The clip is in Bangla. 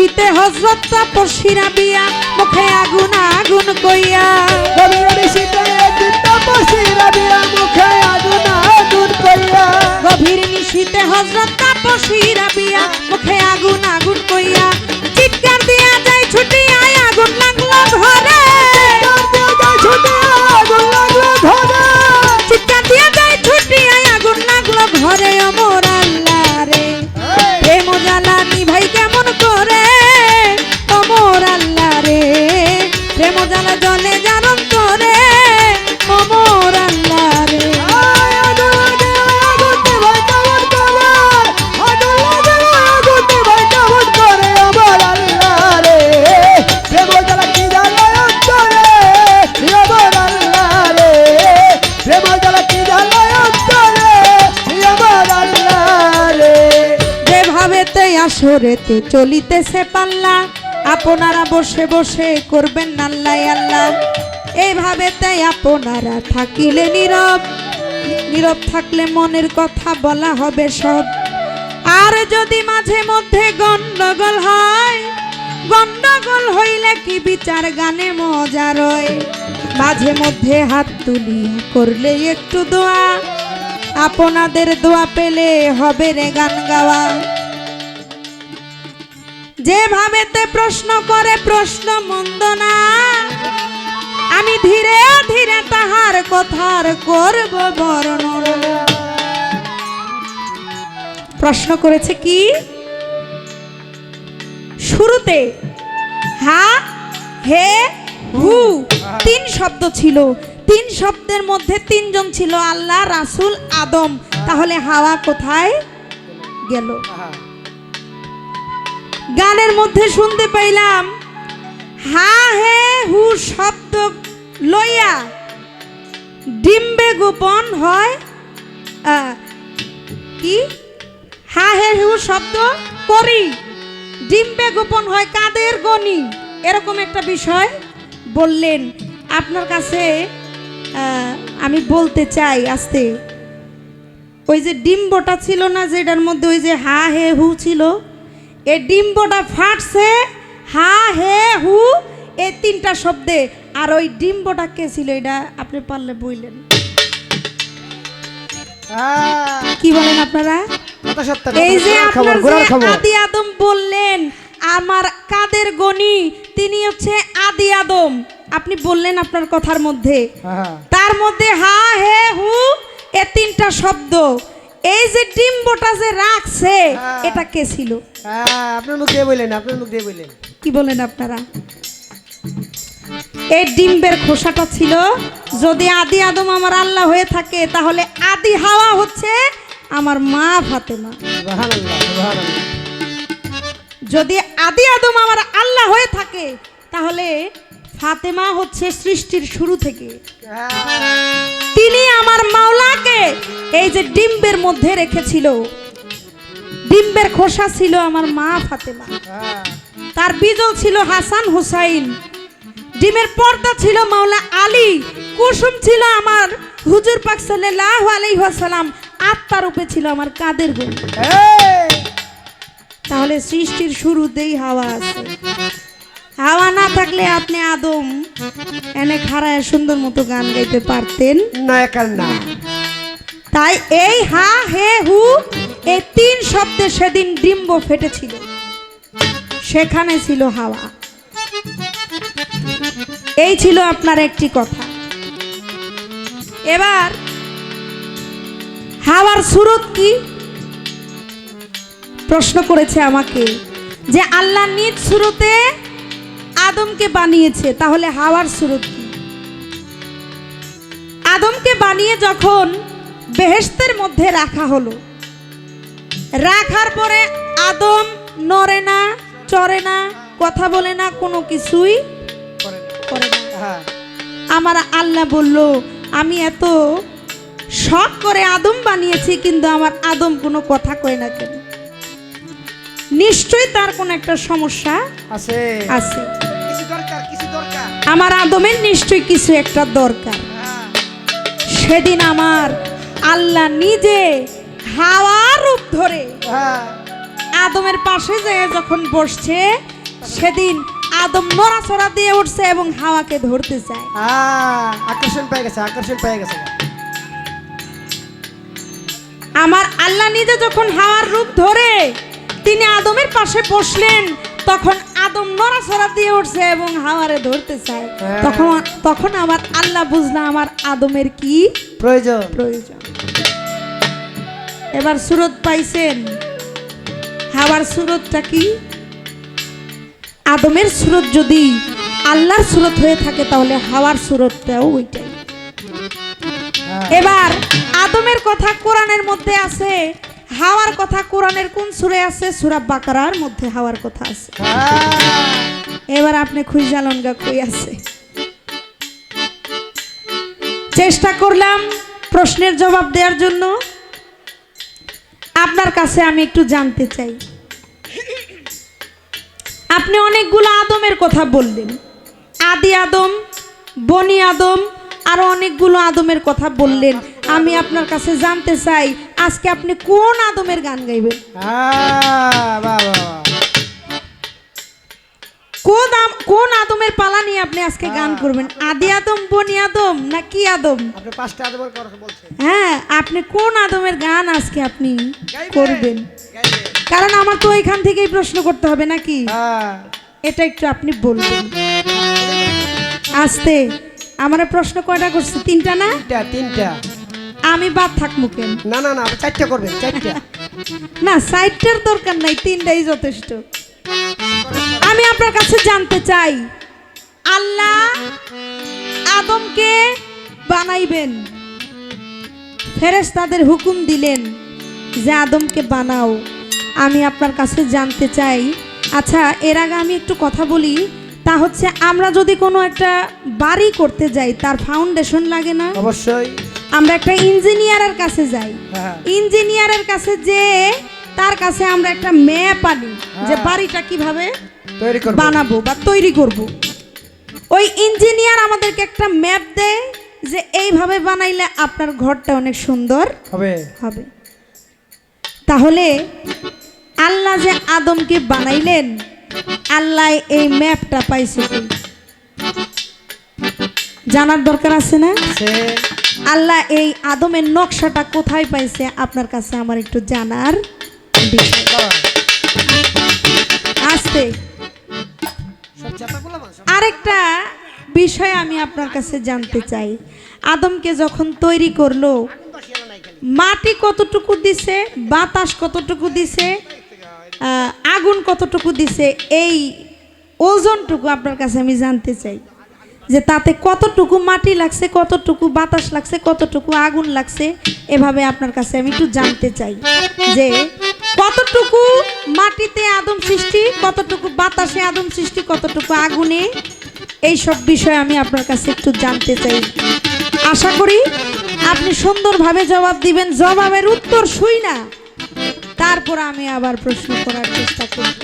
নিশিতে হজরত তপসিরা বিয়া মুখে আগুন আগুন কইয়া। গভীর নিশীতে একদিন তপস্বীরা বিয়া মুখে আগুন আগুন কইয়া। গভীর নিশিতে হজরত তপসিরা বিয়া মুখে আগুন আগুন কইয়া। চিৎকার জ্বালা অন্তরে আমার আল্লাহ রে। আসরেতে চলিতেছে পাল্লা আপনারা বসে বসে করবেন আল্লাহ আল্লাহ। এইভাবে তাই আপনারা থাকিলে নীরব। নীরব থাকলে মনের কথা বলা হবে সব। আর যদি মাঝে মধ্যে গন্ডগোল হয়, গন্ডগোল হইলে কি বিচার গানে মজা রয়? মাঝে মধ্যে হাত তুলিয়া করলে একটু দোয়া। আপনাদের দোয়া পেলে হবে রে গান গাওয়া। যেভাবেতে প্রশ্ন করে, প্রশ্ন মন্দ না। আমি ধীরে ধীরে তাহার কথার করব বর্ণন। প্রশ্ন করেছে কি? শুরুতে, হা, হে, হু, তিন শব্দ ছিল। তিন শব্দের মধ্যে তিনজন ছিল আল্লাহ, রাসূল, আদম। তাহলে হাওয়া কোথায় গেল? গানের মধ্যে শুনতে পাইলাম, হা হে হু শব্দ লইয়া ডিম্বে গোপন হয় কি? হা হে হু শব্দ করি, ডিম্বে গোপন হয় কাদের গনি? এরকম একটা বিষয় বললেন। আপনার কাছে আমি বলতে চাই আস্তে। ওই যে ডিম্বটা ছিল না, যেটার মধ্যে ওই যে হা হে হু ছিল এই ডিম্বটা ফাটছে হা হে হু এই তিনটা শব্দে। আর ওই ডিম্বটা কে ছিল এটা আপনি পারলে বললেন কি বলেন আপনারা? এই যে আপনার আদি আদম বললেন আমার কাদের গনি তিনি হচ্ছে আদি আদম। আপনি বললেন আপনার কথার মধ্যে। হ্যাঁ। তার মধ্যে হা হে হু এ তিনটা শব্দ। এই যে ডিম্বটা যে রাখছে হ্যাঁ। এটা কে ছিল? হ্যাঁ আপনার মুখ দিয়ে বললেন আপনার মুখ দিয়ে বললেন। কি বলেন আপনারা? এই ডিম্বের খোসাটা ছিল যদি আদি আদম আমার আল্লাহ হয়ে থাকে তাহলে আদি হাওয়া হচ্ছে আমার মা ফাতেমা। সুবহানাল্লাহ সুবহানাল্লাহ। যদি আদি আদম আমার আল্লাহ হয়ে থাকে তাহলে ফাতেমা হচ্ছে সৃষ্টির শুরু থেকে। তিনি আমার মাওলাকে এই যে ডিম্বের মধ্যে রেখেছিল। ডিম্বের খোসা ছিল আমার মা ফাতেমা। হ্যাঁ। তার বিজল ছিল হাসান হুসাইন। ডিমের পর্দা ছিল মাওলা আলী। কুসুম ছিল আমার হুজুর পাক ওয়াসাল্লাম। আত্মা রূপে ছিল আমার কাদের গুণ তাহলে সৃষ্টির শুরুতেই হাওয়া আছে হাওয়া না থাকলে আপনি আদম। এনে খাড়ায় সুন্দর মতো গান গাইতে পারতেন। না না তাই এই হা হে হু এই তিন শব্দে সেদিন ডিম্ব ফেটেছিল। সেখানে ছিল হাওয়া। এই ছিল আপনার একটি কথা। এবার হাওয়ার সুরত কি? প্রশ্ন করেছে আমাকে যে আল্লাহ নিজ সুরতে আদমকে বানিয়েছে তাহলে হাওয়ার সুরত কি? আদমকে বানিয়ে যখন বেহেস্তের মধ্যে রাখা হলো রাখার পরে আদম নড়ে না চড়ে না কথা বলে না কোনো কিছুই করে না। হ্যাঁ। আমার আল্লাহ বলল আমি এত শখ করে আদম বানিয়েছি কিন্তু আমার আদম কোনো কথা কয় না কেন? নিশ্চয়ই তার কোনো একটা সমস্যা আছে। আছে। আমার আদমের নিশ্চয়ই কিছু একটা দরকার। সেদিন আমার আল্লাহ নিজে হাওয়ার রূপ ধরে আদমের পাশে যেয়ে যখন বসছে সেদিন আদম নড়াচড়া দিয়ে উঠছে এবং হাওয়াকে ধরতে চায়। আকর্ষণ পেয়ে গেছে আকর্ষণ পেয়ে গেছে। আমার আল্লাহ নিজে যখন হাওয়ার রূপ ধরে তিনি আদমের পাশে বসলেন তখন আদম নড়াচড়া দিয়ে উঠছে এবং হাওয়ারে ধরতে চায়। হ্যাঁ। তখন তখন আমার আল্লাহ বুঝলাম আমার আদমের কি প্রয়োজন। প্রয়োজন। এবার সুরত পাইছেন। হাওয়ার সুরতটা কি? আদমের সুরত যদি আল্লাহর সুরত হয়ে থাকে তাহলে হাওয়ার সুরতটাও ওইটাই। হ্যাঁ। এবার আদমের কথা কোরআনের মধ্যে আছে হাওয়ার কথা কোরআনের কোন সুরে আছে? সুরা বাকারার মধ্যে হাওয়ার কথা আছে। হ্যাঁ। এবার আপনি খুঁজালনগা কই আছে? চেষ্টা করলাম প্রশ্নের জবাব দেওয়ার জন্য। আপনার কাছে আমি একটু জানতে চাই। আপনি অনেকগুলো আদমের কথা বললেন। আদি আদম বনি আদম আরও অনেকগুলো আদমের কথা বললেন। আমি আপনার কাছে জানতে চাই আজকে আপনি কোন আদমের গান গাইবেন। কোন কোন আদমের পালা নিয়ে আপনি আজকে গান করবেন? আদি আদম বনি আদম না কি আদম? আপনি পাঁচটা আদমের কথা বলছেন। হ্যাঁ আপনি কোন আদমের গান আজকে আপনি করবেন? কারণ আমার তো এখান থেকেই প্রশ্ন করতে হবে নাকি? হ্যাঁ। এটা একটু আপনি বলবেন। আসতে। আমার প্রশ্ন কয়টা করছে? তিনটা না? তিনটা। আমি বাদ থাকব কেন? না না না চারটা করবেন চারটা। না সাইডটার দরকার নাই তিনটাই যথেষ্ট। আমি আপনার কাছে জানতে চাই আল্লাহ আদমকে বানাইবেন। ফেরেস তাদের হুকুম দিলেন যে আদমকে বানাও। আমি আপনার কাছে জানতে চাই আচ্ছা এর আগে আমি একটু কথা বলি তা হচ্ছে আমরা যদি কোনো একটা বাড়ি করতে যাই তার ফাউন্ডেশন লাগে না? অবশ্যই। আমরা একটা ইঞ্জিনিয়ারের কাছে যাই। হ্যাঁ। ইঞ্জিনিয়ারের কাছে যে তার কাছে আমরা একটা ম্যাপ আনি যে হ্যাঁ। বাড়িটা কীভাবে বানাবো বা তৈরি করব। ওই ইঞ্জিনিয়ার আমাদেরকে একটা ম্যাপ দেয় যে এইভাবে বানাইলে আপনার ঘরটা অনেক সুন্দর হবে। হবে। তাহলে আল্লাহ যে আদমকে বানাইলেন আল্লাহ এই ম্যাপটা পাইছে? জানার দরকার আছে না? আল্লাহ এই আদমের নকশাটা কোথায় পাইছে? আপনার কাছে আমার একটু জানার আসতে? আরেকটা বিষয় আমি আপনার কাছে জানতে চাই। আদমকে যখন তৈরি করল, মাটি কতটুকু দিছে, বাতাস কতটুকু দিছে আগুন কতটুকু দিছে, এই ওজনটুকু আপনার কাছে আমি জানতে চাই। যে তাতে কতটুকু মাটি লাগছে, কতটুকু বাতাস লাগছে, কতটুকু আগুন লাগছে, এভাবে আপনার কাছে আমি একটু জানতে চাই যে কতটুকু মাটিতে আদম সৃষ্টি, কতটুকু বাতাসে আদম সৃষ্টি, কতটুকু আগুনে? এই সব বিষয় আমি আপনার কাছে একটু জানতে চাই। আশা করি আপনি সুন্দরভাবে জবাব দিবেন, জবাবের উত্তর শুই না। তারপর আমি আবার প্রশ্ন করার চেষ্টা করব।